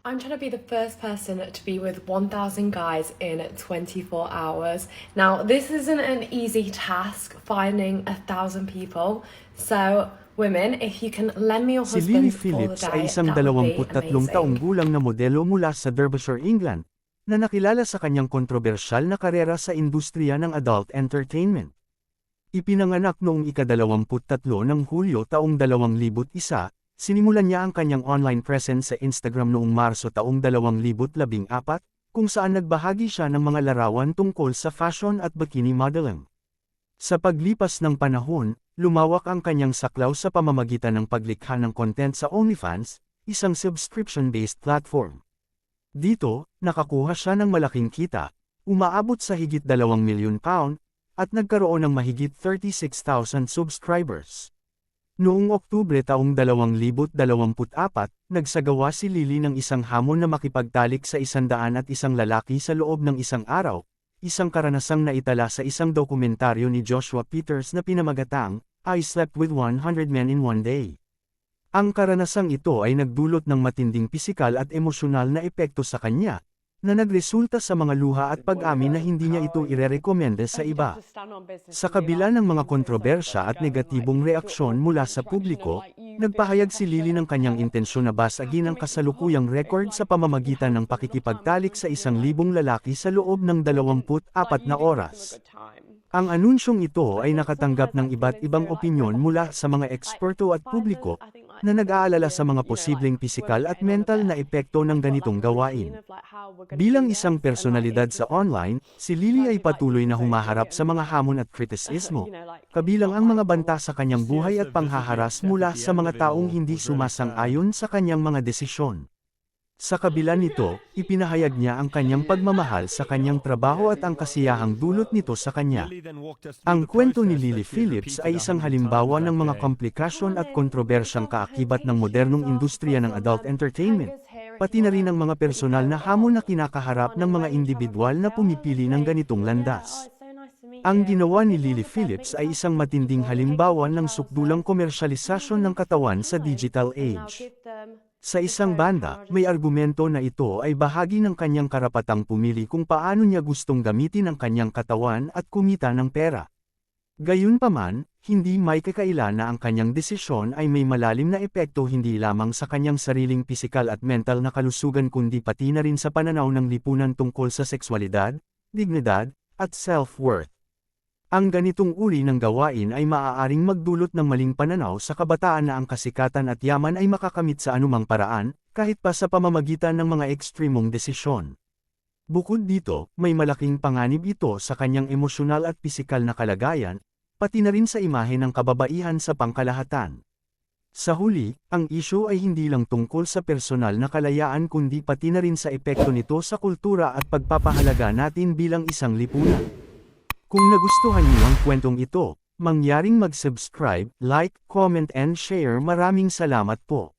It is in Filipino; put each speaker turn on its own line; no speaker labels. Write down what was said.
I'm trying to be the first person to be with 1,000 guys in 24 hours. Now, this isn't an easy task finding a thousand people. So, women, if you can lend me your
Si
husband
Lily
for the
Phillips
day,
ay isang
that would be
23 taong gulang na modelo mula sa Derbyshire, England, na nakilala sa kanyang kontrobersyal na karera sa industriya ng adult entertainment. Ipinanganak noong ika-23 ng Hulyo taong 2001, sinimulan niya ang kanyang online presence sa Instagram noong Marso taong 2014, kung saan nagbahagi siya ng mga larawan tungkol sa fashion at bikini modeling. Sa paglipas ng panahon, lumawak ang kanyang saklaw sa pamamagitan ng paglikha ng content sa OnlyFans, isang subscription-based platform. Dito, nakakuha siya ng malaking kita, umaabot sa higit 2 milyon pound, at nagkaroon ng mahigit 36,000 subscribers. Noong Oktubre taong 2024, nagsagawa si Lily ng isang hamon na makipagtalik sa isandaan at isang lalaki sa loob ng isang araw, isang karanasang naitala sa isang dokumentaryo ni Joshua Peters na pinamagatang, I Slept with 100 Men in One Day. Ang karanasang ito ay nagdulot ng matinding pisikal at emosyonal na epekto sa kanya, na nagresulta sa mga luha at pag-amin na hindi niya ito irerekomenda sa iba. Sa kabila ng mga kontrobersya at negatibong reaksyon mula sa publiko, nagpahayag si Lily ng kanyang intensyon na basagin ang kasalukuyang record sa pamamagitan ng pakikipagtalik sa isang libong lalaki sa loob ng 24 na oras. Ang anunsyong ito ay nakatanggap ng iba't ibang opinyon mula sa mga eksperto at publiko, na nag-aalala sa mga posibleng pisikal at mental na epekto ng ganitong gawain. Bilang isang personalidad sa online, si Lily ay patuloy na humaharap sa mga hamon at kritisismo, kabilang ang mga banta sa kanyang buhay at panghaharas mula sa mga taong hindi sumasang-ayon sa kanyang mga desisyon. Sa kabila nito, ipinahayag niya ang kanyang pagmamahal sa kanyang trabaho at ang kasiyahang dulot nito sa kanya. Ang kwento ni Lily Phillips ay isang halimbawa ng mga komplikasyon at kontrobersyang kaakibat ng modernong industriya ng adult entertainment, pati na rin ang mga personal na hamon na kinakaharap ng mga individual na pumipili ng ganitong landas. Ang ginawa ni Lily Phillips ay isang matinding halimbawa ng sukdulang komersyalisasyon ng katawan sa digital age. Sa isang banda, may argumento na ito ay bahagi ng kanyang karapatang pumili kung paano niya gustong gamitin ang kanyang katawan at kumita ng pera. Gayunpaman, hindi may kakaila na ang kanyang desisyon ay may malalim na epekto hindi lamang sa kanyang sariling pisikal at mental na kalusugan kundi pati na rin sa pananaw ng lipunan tungkol sa sexualidad, dignidad, at self-worth. Ang ganitong uri ng gawain ay maaaring magdulot ng maling pananaw sa kabataan na ang kasikatan at yaman ay makakamit sa anumang paraan, kahit pa sa pamamagitan ng mga ekstremong desisyon. Bukod dito, may malaking panganib ito sa kanyang emosyonal at pisikal na kalagayan, pati na rin sa imahe ng kababaihan sa pangkalahatan. Sa huli, ang isyu ay hindi lang tungkol sa personal na kalayaan kundi pati na rin sa epekto nito sa kultura at pagpapahalaga natin bilang isang lipunan. Kung nagustuhan niyo ang kwentong ito, mangyaring mag-subscribe, like, comment and share maraming salamat po.